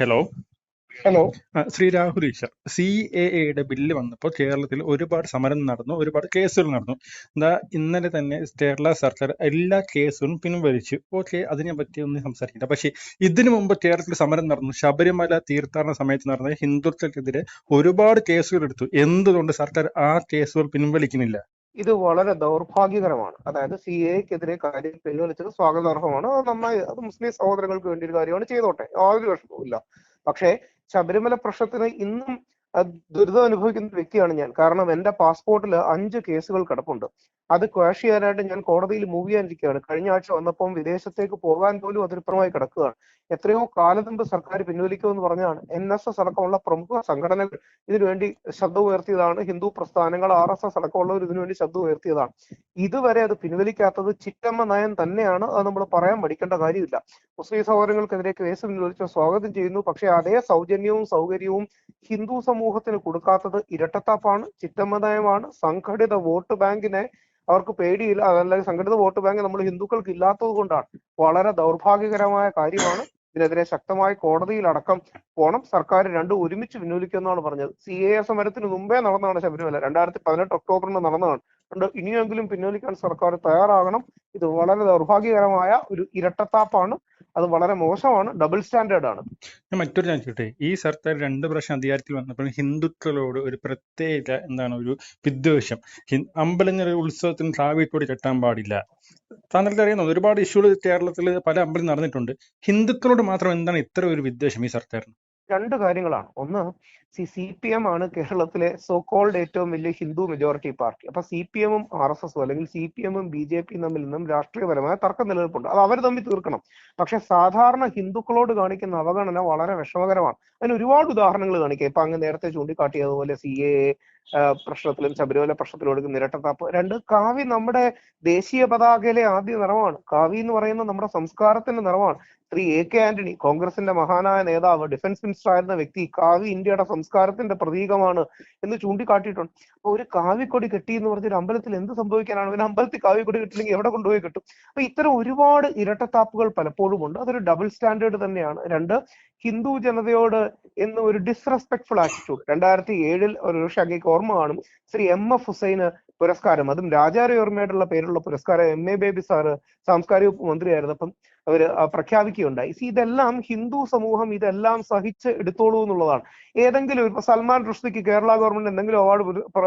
Hello hello Shri Rahul Easwar C A എയുടെ bill വന്നപ്പോൾ കേരളത്തിൽ ഒരുപാട് സമരം നടന്നു ഒരുപാട് കേസുകൾ നടന്നു. എന്താ ഇന്നലെ തന്നെ കേരള സർക്കാർ എല്ലാ കേസുകളും പിൻവലിച്ചു. ഓക്കെ അതിനെ പറ്റി ഒന്നും സംസാരിക്കില്ല പക്ഷേ ഇതിനു മുമ്പ് കേരളത്തിൽ സമരം നടന്നു. ശബരിമല തീർത്ഥാടന സമയത്ത് നടന്ന ഹിന്ദുക്കൾക്കെതിരെ ഒരുപാട് കേസുകൾ എടുത്തു. എന്തുകൊണ്ട് സർക്കാർ ആ കേസുകൾ പിൻവലിക്കുന്നില്ല? ഇത് വളരെ ദൗർഭാഗ്യകരമാണ്. അതായത് സി എക്കെതിരെ കാര്യം പിൻവലിച്ചത് സ്വാഗതാർഹമാണ്. അത് നന്നായി അത് മുസ്ലിം സഹോദരങ്ങൾക്ക് വേണ്ടി ഒരു കാര്യമാണ് ചെയ്തോട്ടെ. യാതൊരു പ്രശ്നവുമില്ല പക്ഷേ ശബരിമല പ്രശ്നത്തിന് ഇന്നും ദുരിതം അനുഭവിക്കുന്ന വ്യക്തിയാണ് ഞാൻ. കാരണം എന്റെ പാസ്പോർട്ടിൽ അഞ്ച് കേസുകൾ കിടപ്പുണ്ട്. അത് ക്വാഷ് ചെയ്യാനായിട്ട് ഞാൻ കോടതിയിൽ മൂവ് ചെയ്യാനിരിക്കുകയാണ്. കഴിഞ്ഞ ആഴ്ച വന്നപ്പം വിദേശത്തേക്ക് പോകാൻ പോലും അതിരുപ്പുറമായി കിടക്കുകയാണ്. എത്രയോ കാലം മുമ്പ് സർക്കാർ പിൻവലിക്കുമെന്ന് പറഞ്ഞാണ് എൻ എസ് എസ് അടക്കമുള്ള പ്രമുഖ സംഘടനകൾ ഇതിനുവേണ്ടി ശബ്ദം ഉയർത്തിയതാണ്. ഹിന്ദു പ്രസ്ഥാനങ്ങൾ ആർ എസ് എസ് അടക്കമുള്ളവർ ഇതിനുവേണ്ടി ശബ്ദം ഉയർത്തിയതാണ്. ഇതുവരെ അത് പിൻവലിക്കാത്തത് ചിറ്റമ്മ നയം തന്നെയാണ്. അത് നമ്മൾ പറയാൻ പഠിക്കേണ്ട കാര്യമില്ല. മുസ്ലിം സഹോദരങ്ങൾക്കെതിരെ കേസ് പിൻവലിച്ച സ്വാഗതം ചെയ്യുന്നു. പക്ഷേ അതേ സൗജന്യവും സൗകര്യവും ഹിന്ദു സമൂഹത്തിന് കൊടുക്കാത്തത് ഇരട്ടത്താപ്പാണ് ചിറ്റമ്മ നയമാണ്. സംഘടിത വോട്ട് ബാങ്കിനെ അവർക്ക് പേടിയില്ല. അതല്ലെങ്കിൽ സംഘടിത വോട്ട് ബാങ്ക് നമ്മൾ ഹിന്ദുക്കൾക്ക് ഇല്ലാത്തത് കൊണ്ടാണ്. വളരെ ദൗർഭാഗ്യകരമായ കാര്യമാണ്. ഇതിനെതിരെ ശക്തമായി കോടതിയിലടക്കം പോണം. സർക്കാർ രണ്ടും ഒരുമിച്ച് പിൻവലിക്കുമെന്നാണ് പറഞ്ഞത്. സി എ സമരത്തിന് മുമ്പേ നടന്നതാണ് ശബരിമല. രണ്ടായിരത്തി പതിനെട്ട് ഒക്ടോബറിന് നടന്നതാണ്. അതുകൊണ്ട് ഇനിയെങ്കിലും പിൻവലിക്കാൻ സർക്കാർ തയ്യാറാകണം. ഇത് വളരെ ദൗർഭാഗ്യകരമായ ഒരു ഇരട്ടത്താപ്പാണ്. അത് വളരെ മോശമാണ് ഡബിൾ സ്റ്റാൻഡേർഡ് ആണ്. ഞാൻ മറ്റൊരു ഞാൻ ചോദിക്കട്ടെ ഈ സർക്കാർ രണ്ട് പ്രാവശ്യം അധികാരത്തിൽ വന്നപ്പോൾ ഹിന്ദുക്കളോട് ഒരു പ്രത്യേക എന്താണ് ഒരു വിദ്വേഷം. അമ്പലങ്ങൾ ഉത്സവത്തിന് ട്രാവിക്കോട് കെട്ടാൻ പാടില്ല. താങ്കൾക്ക് അറിയുന്നത് ഒരുപാട് ഇഷ്യൂകൾ കേരളത്തിൽ പല അമ്പലം നടന്നിട്ടുണ്ട്. ഹിന്ദുക്കളോട് മാത്രം എന്താണ് ഇത്ര ഒരു വിദ്വേഷം ഈ സർക്കാരിന്? രണ്ട് കാര്യങ്ങളാണ്. ഒന്ന് സി സി പി എം ആണ് കേരളത്തിലെ സോ കോൾഡ് ഏറ്റവും വലിയ ഹിന്ദു മെജോറിറ്റി പാർട്ടി അപ്പൊ സി പി എമ്മും ആർ എസ് എസും അല്ലെങ്കിൽ സി പി എമ്മും ബി ജെ പിയും തമ്മിൽ നിന്നും രാഷ്ട്രീയപരമായ തർക്കം നിലനിൽപ്പുണ്ട്. അത് അവർ തമ്മിൽ തീർക്കണം. പക്ഷെ സാധാരണ ഹിന്ദുക്കളോട് കാണിക്കുന്ന അവഗണന വളരെ വിഷമകരമാണ്. അതിന് ഒരുപാട് ഉദാഹരണങ്ങൾ കാണിക്കാം. ഇപ്പൊ അങ്ങ് നേരത്തെ ചൂണ്ടിക്കാട്ടിയതുപോലെ സി എ പ്രശ്നത്തിലും ശബരിമല പ്രശ്നത്തിലും എടുക്കുന്ന ഇരട്ടത്താപ്പ് രണ്ട് കാവി നമ്മുടെ ദേശീയ പതാകയിലെ ആദ്യ നിറമാണ്. കാവി എന്ന് പറയുന്നത് നമ്മുടെ സംസ്കാരത്തിന്റെ നിറമാണ്. ശ്രീ എ കെ ആന്റണി കോൺഗ്രസിന്റെ മഹാനായ നേതാവ് ഡിഫൻസ് മിനിസ്റ്റർ ആയിരുന്ന വ്യക്തി കാവി ഇന്ത്യയുടെ സംസ്കാരത്തിന്റെ പ്രതീകമാണ് എന്ന് ചൂണ്ടിക്കാട്ടിയിട്ടുണ്ട്. അപ്പൊ ഒരു കാവിക്കൊടി കെട്ടി എന്ന് പറഞ്ഞൊരു അമ്പലത്തിൽ എന്ത് സംഭവിക്കാനാണ്? പിന്നെ അമ്പലത്തിൽ കാവിക്കൊടി കെട്ടില്ലെങ്കിൽ എവിടെ കൊണ്ടുപോയി കിട്ടും? അപ്പൊ ഇത്തരം ഒരുപാട് ഇരട്ടത്താപ്പുകൾ പലപ്പോഴും ഉണ്ട്. അതൊരു ഡബിൾ സ്റ്റാൻഡേർഡ് തന്നെയാണ്. രണ്ട് ഹിന്ദു ജനതയോട് എന്ന് ഒരു ഡിസ്റെസ്പെക്ട്ഫുൾ ആറ്റിറ്റ്യൂഡ് രണ്ടായിരത്തി ഏഴിൽ ഒരു അങ്ങേക്ക് ഓർമ്മ കാണും. ശ്രീ എം എഫ് ഹുസൈന് പുരസ്കാരം. അതും രാജാരയോർമ്മയായിട്ടുള്ള പേരുള്ള പുരസ്കാരം. എം എ ബേബി സാറ് സാംസ്കാരിക മന്ത്രിയായിരുന്നു അപ്പം അവർ ആ പ്രഖ്യാപിക്കുകയുണ്ടായി. സി ഇതെല്ലാം ഹിന്ദു സമൂഹം ഇതെല്ലാം സഹിച്ച് എടുത്തോളൂ എന്നുള്ളതാണ്. ഏതെങ്കിലും ഇപ്പൊ സൽമാൻ റുഷ്ദിക്ക് കേരള ഗവൺമെന്റ് എന്തെങ്കിലും അവാർഡ്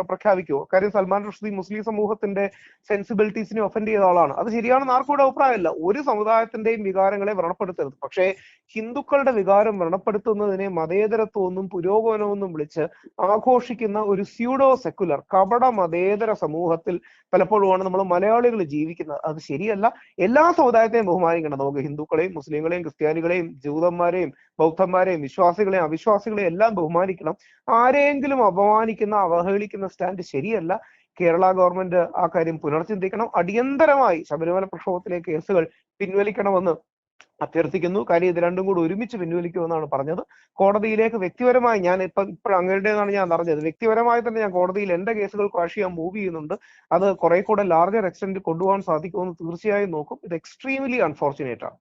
പ്രഖ്യാപിക്കുമോ കാര്യം സൽമാൻ റുഷ്ദി മുസ്ലിം സമൂഹത്തിന്റെ സെൻസിബിലിറ്റീസിനെ ഒഫൻഡ് ചെയ്ത ആളാണ്. അത് ശരിയാണെന്ന് ആർക്കും ഇവിടെ അഭിപ്രായമല്ല. ഒരു സമുദായത്തിന്റെയും വികാരങ്ങളെ വ്രണപ്പെടുത്തരുത്. പക്ഷേ ഹിന്ദുക്കളുടെ വികാരം വ്രണപ്പെടുത്തുന്നതിനെ മതേതരത്വമെന്നും പുരോഗമനമെന്നും വിളിച്ച് ആഘോഷിക്കുന്ന ഒരു സ്യൂഡോ സെക്കുലർ കപട മതേതര സമൂഹത്തിൽ പലപ്പോഴുമാണ് നമ്മൾ മലയാളികൾ ജീവിക്കുന്നത്. അത് ശരിയല്ല. എല്ലാ സമുദായത്തെയും ബഹുമാനിക്കണം. നമുക്ക് ഹിന്ദുക്കളെയും മുസ്ലിങ്ങളെയും ക്രിസ്ത്യാനികളെയും ജൂതന്മാരെയും ബൗദ്ധന്മാരെയും വിശ്വാസികളെയും അവിശ്വാസികളെയും എല്ലാം ബഹുമാനിക്കണം. ആരെയെങ്കിലും അപമാനിക്കുന്ന അവഹേളിക്കുന്ന സ്റ്റാൻഡ് ശരിയല്ല. കേരള ഗവൺമെന്റ് ആ കാര്യം പുനർചിന്തിക്കണം. അടിയന്തരമായി ശബരിമല പ്രക്ഷോഭത്തിലെ കേസുകൾ പിൻവലിക്കണമെന്ന് അഭ്യർത്ഥിക്കുന്നു. കാര്യം ഇത് രണ്ടും കൂടി ഒരുമിച്ച് പിൻവലിക്കുമെന്നാണ് പറഞ്ഞത്. കോടതിയിലേക്ക് വ്യക്തിപരമായി ഞാൻ ഇപ്പൊ ഇപ്പോഴും അങ്ങയുടേതാണ് ഞാൻ അറിഞ്ഞത്. വ്യക്തിപരമായി തന്നെ ഞാൻ കോടതിയിൽ എന്റെ കേസുകൾ ക്വാഷ് ചെയ്യാൻ മൂവ് ചെയ്യുന്നുണ്ട്. അത് കുറെ കൂടെ ലാർജർ എക്സ്റ്റെന്റ് കൊണ്ടുപോകാൻ സാധിക്കുമെന്ന് തീർച്ചയായും നോക്കും. ഇത് എക്സ്ട്രീംലി അൺഫോർച്ചുനേറ്റ് ആണ്.